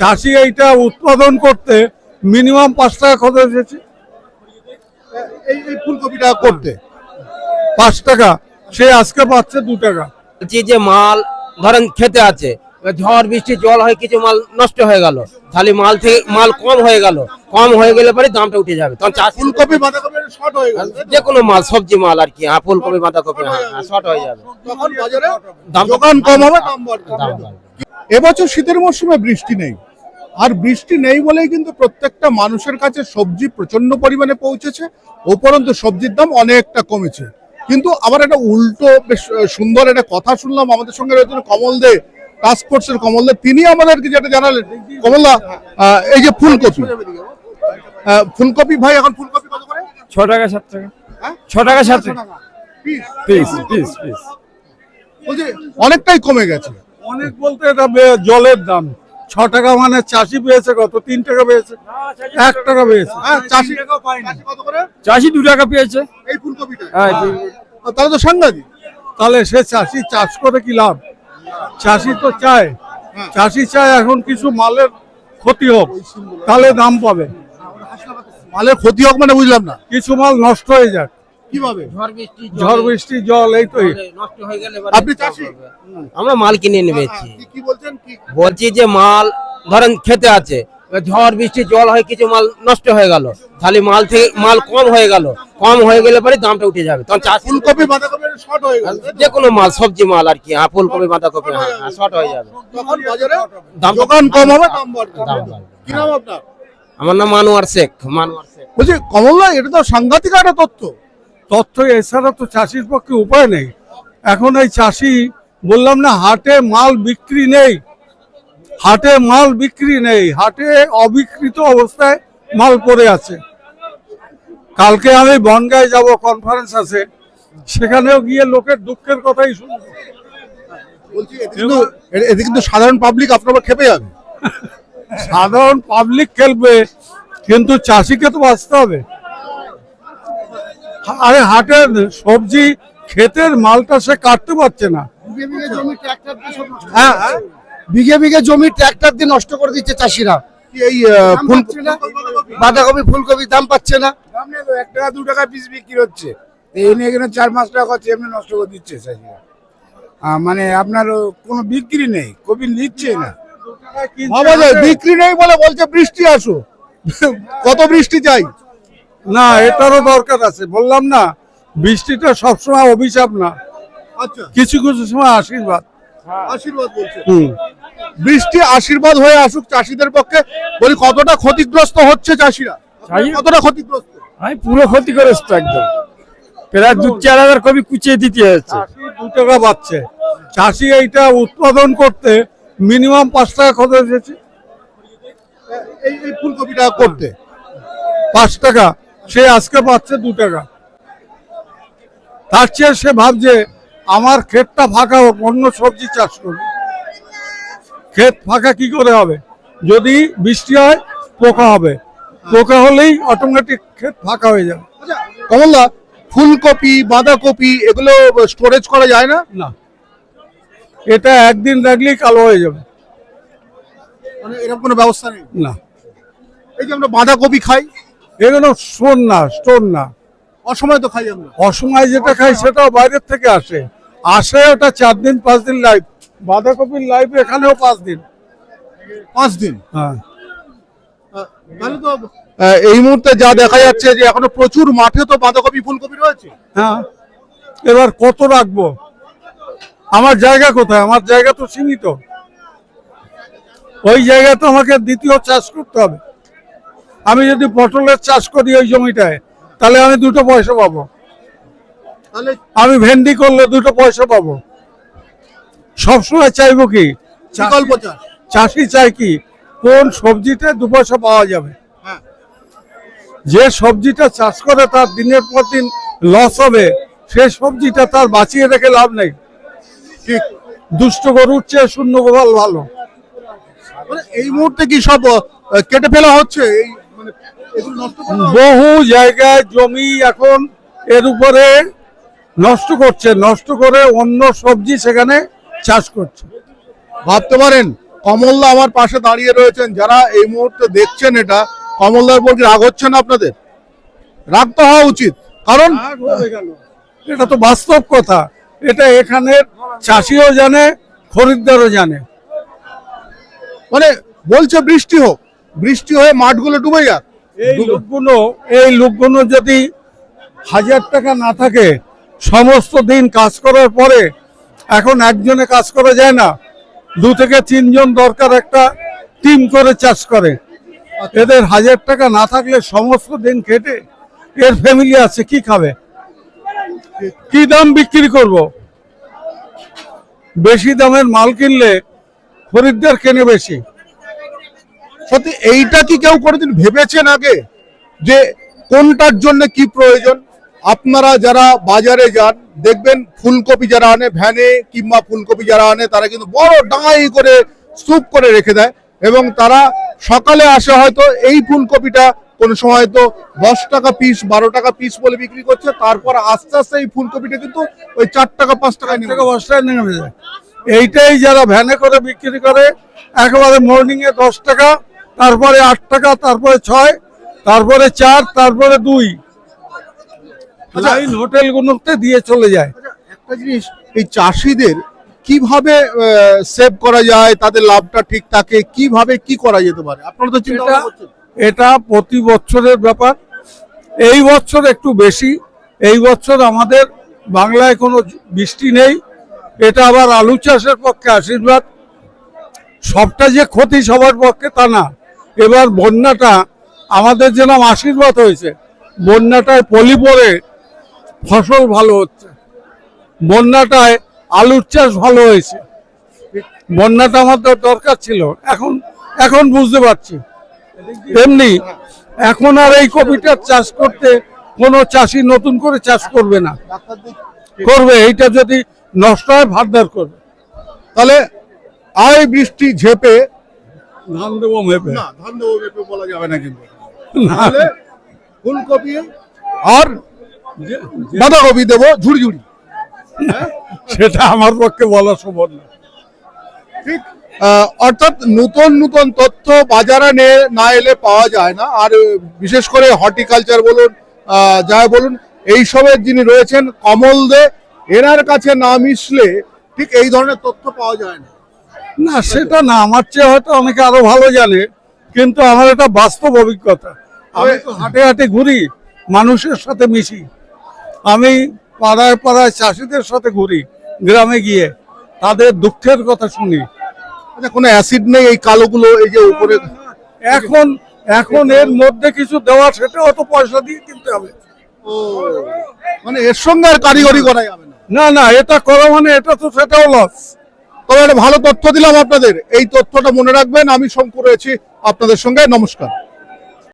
চাষি এইটা উৎপাদন করতে মিনিমাম পাঁচ টাকা খরচ এসেছে। এই এই ফুলকপিটা করতে? পাঁচ টাকা। সে আজকে পাচ্ছে দু টাকা। বলছি যে মাল ধরেন খেতে আছে ঝড় বৃষ্টি জল হয় কিছু মাল নষ্ট হয়ে গেল। তাহলে মাল থেকে মাল কম হয়ে গেল। কম হয়ে গেলে পরে দামটা উঠে যাবে। তখন চাষি ফুলকপি বাঁধাকপি শর্ট হয়ে গেল। যে কোনো মাল সবজি মাল আর কি হ্যাঁ ফুলকপি বাঁধাকপি হ্যাঁ শর্ট হয়ে যাবে। তখন বাজারে দাম কম হবে দাম বাড়বে। এবছর শীতের মরশুমে বৃষ্টি নেই। আর বৃষ্টি নেই বলেই কিন্তু প্রত্যেকটা মানুষের কাছে সবজি প্রচণ্ড পরিমাণে পৌঁছেছে উপরন্তু সবজির দাম অনেকটা কমেছে। কিন্তু আবার একটা উল্টো বেশ সুন্দর একটা কথা শুনলাম আমাদের সঙ্গে রয়েছেন কমল দে টাস্ক ফোর্সের কমল দে। তিনি আমাদেরকে যেটা জানালেন কমলদা এই যে ফুলকপি। ফুলকপি ভাই এখন ফুলকপি কত করে? ছ টাকা সাত টাকা। হ্যাঁ? ছ টাকা সাত টাকা। পিস? Piece piece piece. বলছি অনেকটাই কমে গেছে। অনেক বলতে এটা জলের দাম। ছ টাকা মানে চাষি পেয়েছে কত? তিন টাকা পেয়েছে। এক টাকা পেয়েছে। হ্যাঁ চাষি চাষি দু টাকা পেয়েছে। এই ফুলকপিটা? হ্যাঁ তাহলে তো সাংঘাতিক। তাহলে সে চাষি চাষ করে কি লাভ? চাষি তো চায়। চাষি চায় এখন কিছু মালের ক্ষতি হোক। তাহলে দাম পাবে। মালের ক্ষতি হোক মানে বুঝলাম না। কিছু মাল নষ্ট হয়ে যাক। কীভাবে? ঝড় বৃষ্টি ঝড় বৃষ্টি জল এই তো নষ্ট হয়ে গেলে আপনি চাষি? আমরা মাল কিনে নেবেছি কি কি বলছেন? কি? বলছি যে মাল ধরেন খেতে আছে ঝড় বৃষ্টি জল হয় কিছু মাল নষ্ট হয়ে গেল। তাহলে মাল থেকে মাল কম হয়ে গেল। কম হয়ে গেলে পরে দামটা উঠে যাবে। তখন চাষি ফুলকপি বাঁধাকপি শর্ট হয়ে গেল যে কোনো মাল সবজি মাল আর কি হ্যাঁ ফুলকপি বাঁধাকপি হ্যাঁ শর্ট হয়ে যাবে। তখন বাজারে দাম দোকান কম হবে দাম বাড়বে। দাম বাড়বে। কি নাম আপনার? আমার নাম মানুয়ার শেখ মানুয়ার শেখ। বলছি কমলদা এটা তো সাংঘাতিক একটা তথ্য। তথ্য এছাড়া তো চাষির পক্ষে উপায় নেই। এখন এই চাষি বললাম না হাটে মাল বিক্রি নেই। হাটে মাল বিক্রি নেই। হাটে অবিকৃত অবস্থায় মাল পড়ে আছে। কালকে আমি বনগায় যাব কনফারেন্স আছে। সেখানেও গিয়ে লোকের দুঃখের কথাই শুনব। এতে কিন্তু সাধারণ পাবলিক আপনার খেপে যাবে। সাধারণ পাবলিক খেলবে কিন্তু চাষিকে তো বাঁচতে হবে। আরে হাটের সবজি ক্ষেতের মালটা সে কাটতে পারছে না। হ্যাঁ হ্যাঁ বিঘে বিঘে জমি ট্রাক্টর দিয়ে নষ্ট করে দিচ্ছে। চাষিরা এই ফুল বাঁধাকপি ফুলকপি দাম পাচ্ছে না দাম এক টাকা দু টাকা পিস বিক্রি হচ্ছে এই নিয়ে এখানে চার পাঁচ টাকা খরচ এমনি নষ্ট করে দিচ্ছে চাষিরা মানে আপনার কোনো বিক্রি নেই কপি নিচ্ছে না। বিক্রি নেই বলে বলছে বৃষ্টি আসো কত বৃষ্টি চাই? না এটারও দরকার আছে। বললাম না বৃষ্টিটা সবসময় অভিশাপ না। আচ্ছা। কিছু কিছু সময় আশীর্বাদ। আশীর্বাদ বলছে বৃষ্টি আশীর্বাদ হয়ে আসুক চাষিদের পক্ষে। বলি কতটা ক্ষতিগ্রস্ত হচ্ছে চাষিরা? কতটা ক্ষতিগ্রস্ত? আমি পুরো ক্ষতি করেছি তো একদম। প্রায় দু চার হাজার কপি কুচিয়ে দিতে হচ্ছে। দু টাকা পাচ্ছে। চাষি এইটা উৎপাদন করতে মিনিমাম পাঁচ টাকা খরচ এসেছে এই এই ফুলকপিটা করতে? পাঁচ টাকা। সে আজকে পাচ্ছে দু টাকা। তার চেয়ে সে ভাবছে আমার ক্ষেতটা ফাঁকা হোক অন্য সবজি চাষ করবে ক্ষেত ফাঁকা কি করে হবে? যদি বৃষ্টি হয় পোকা হবে। পোকা হলেই অটোমেটিক ক্ষেত ফাঁকা হয়ে যাবে। কমলদা ফুলকপি বাঁধাকপি এগুলো স্টোরেজ করা যায় না? না। এটা একদিন রাখলেই কালো হয়ে যাবে। মানে এরকম কোনো ব্যবস্থা নেই? না। এই যে আমরা বাঁধাকপি খাই এগুলো স্টোর না স্টোর না। অসময় তো খাই আমরা। অসময় যেটা খাই সেটাও বাইরের থেকে আসে। আসে ওটা চার দিন পাঁচ দিন লাইভ বাঁধাকপির লাইভ এখানেও পাঁচ দিন। পাঁচ দিন? হ্যাঁ। তাহলে তো এই মুহূর্তে যা দেখা যাচ্ছে যে এখনও প্রচুর মাঠে তো বাঁধাকপি ফুলকপি রয়েছে। হ্যাঁ। এবার কত রাখব? আমার জায়গা কোথায়? আমার জায়গা তো সীমিত। ওই জায়গায় তো আমাকে দ্বিতীয় চাষ করতে হবে। আমি যদি পটলের চাষ করি ওই জমিটায় তাহলে আমি দুটো পয়সা পাবো। আমি ভেন্ডি করলে দুটো পয়সা পাবো। সবসময় চাইব কি? চাষ। চাই কি? কোন সবজিতে দু পয়সা পাওয়া যাবে? হ্যাঁ। যে সবজিটা চাষ করে তার দিনের পর দিন লস হবে সে সবজিটা তার বাঁচিয়ে রেখে লাভ নেই। ঠিক। দুষ্ট গরুর চেয়ে শূন্য গোপাল ভালো। মানে এই মুহূর্তে কি সব কেটে ফেলা হচ্ছে? এই মানে? বহু জায়গায় জমি এখন এর উপরে নষ্ট করছে নষ্ট করে অন্য সবজি সেখানে চাষ করছে। ভাবতে পারেন কমলদা আমার পাশে দাঁড়িয়ে রয়েছেন যারা এই মুহূর্তে দেখছেন এটা কমলদার উপর কি রাগ হচ্ছে না আপনাদের? রাগ তো হওয়া উচিত কারণ এটা তো বাস্তব কথা এটা এখানের চাষিও জানে খরিদ্দারও জানে। মানে বলছে বৃষ্টি হোক বৃষ্টি হয়ে মাঠগুলো ডুবে যাক। এই লোকগুলো এই লোকগুলো যদি হাজার টাকা না থাকে, সমস্ত দিন কাজ করার পরে এখন একজনে কাজ করা যায় না। দু থেকে তিনজন দরকার একটা টিম করে চাষ করে। এদের হাজার টাকা না থাকলে সমস্ত দিন খেটে এর ফ্যামিলি আছে, কি খাবে? কি দাম বিক্রি করব? বেশি দামের মাল কিনলে খরিদ্দার কেনে বেশি? সত্যি, এইটা কি কেউ কোনোদিন ভেবেছেন আগে? যে কোনটার জন্য কি প্রয়োজন? আপনারা যারা বাজারে যান, দেখবেন ফুলকপি যারা আনে, ভ্যানে কিংবা ফুলকপি যারা আনে, তারা কিন্তু বড় ডাঙাই করে স্তূপ করে রেখে দেয় এবং তারা সকালে আসে হয়তো এই ফুলকপিটা, কোনো সময় তো দশ টাকা পিস বারো টাকা পিস বলে বিক্রি করছে, তারপর আস্তে আস্তে এই ফুলকপিটা কিন্তু ওই চার টাকা, পাঁচ টাকা নেমে থেকে টাকা নেমে যায় এইটাই যারা ভ্যানে করে বিক্রি করে, একেবারে মর্নিং এ দশ টাকা তারপরে আট টাকা তারপরে ছয় তারপরে চার তারপরে দুই। লাইন হোটেলগুলোতে দিয়ে চলে যায়। একটা জিনিস এই চাষিদের কীভাবে সেভ করা যায় তাদের লাভটা ঠিক থাকে কীভাবে কি করা যেতে পারে? আপনারা তো চিন্তা এটা এটা প্রতি বছরের ব্যাপার। এই বছর একটু বেশি এই বছর আমাদের বাংলায় কোনো বৃষ্টি নেই। এটা আবার আলু চাষের পক্ষে আশীর্বাদ। সবটা যে ক্ষতি সবার পক্ষে তা না। এবার বন্যাটা আমাদের যেরকম আশীর্বাদ হয়েছে। বন্যাটায় পলি পরে ফসল ভালো হচ্ছে। বন্যাটায় আলুর চাষ ভালো হয়েছে। বন্যাটা আমাদের দরকার ছিল। এখন এখন বুঝতে পারছি। তেমনি এখন আর এই কপিটার চাষ করতে কোনো চাষি নতুন করে চাষ করবে না। করবে, এইটা যদি নষ্ট হয় ভাতদার করবে। তাহলে আয় বৃষ্টি ঝেপে ধান দেবো মেপে না ধান দেবো মেপে বলা যাবে না কিন্তু। তাহলে ফুলকপি আর বাঁধাকপি দেবো ঝুড়ি ঝুড়ি সেটা আমার পক্ষে বলা সম্ভব না। ঠিক। অর্থাৎ নতুন নতুন তথ্য বাজারে নে- এলে পাওয়া যায় না। আর বিশেষ করে হর্টিকালচার বলুন আহ, যাই বলুন এইসবের যিনি রয়েছেন কমল দে এনার কাছে না মিশলে ঠিক এই ধরনের তথ্য পাওয়া যায় না। না সেটা না আমার চেয়ে হয়তো অনেকে আরও ভালো জানে কিন্তু আমার এটা বাস্তব অভিজ্ঞতা। আমি তো হাটে হাটে ঘুরি মানুষের সাথে মিশি। আমি পাড়ায় পাড়ায় চাষিদের সাথে ঘুরি গ্রামে গিয়ে তাদের দুঃখের কথা শুনি। আচ্ছা কোনো অ্যাসিড নেই এই কালোগুলো এই যে উপরে? এখন এখন এর মধ্যে কিছু দেওয়া সেটাও তো পয়সা দিয়ে কিনতে হবে। মানে এর সঙ্গে আর কারিগরি করা যাবে না? না এটা করা মানে এটা তো সেটাও লস তবে একটা ভালো তথ্য দিলাম আপনাদের। এই তথ্যটা মনে রাখবেন, আমি শঙ্কু রয়েছি আপনাদের সঙ্গে। নমস্কার।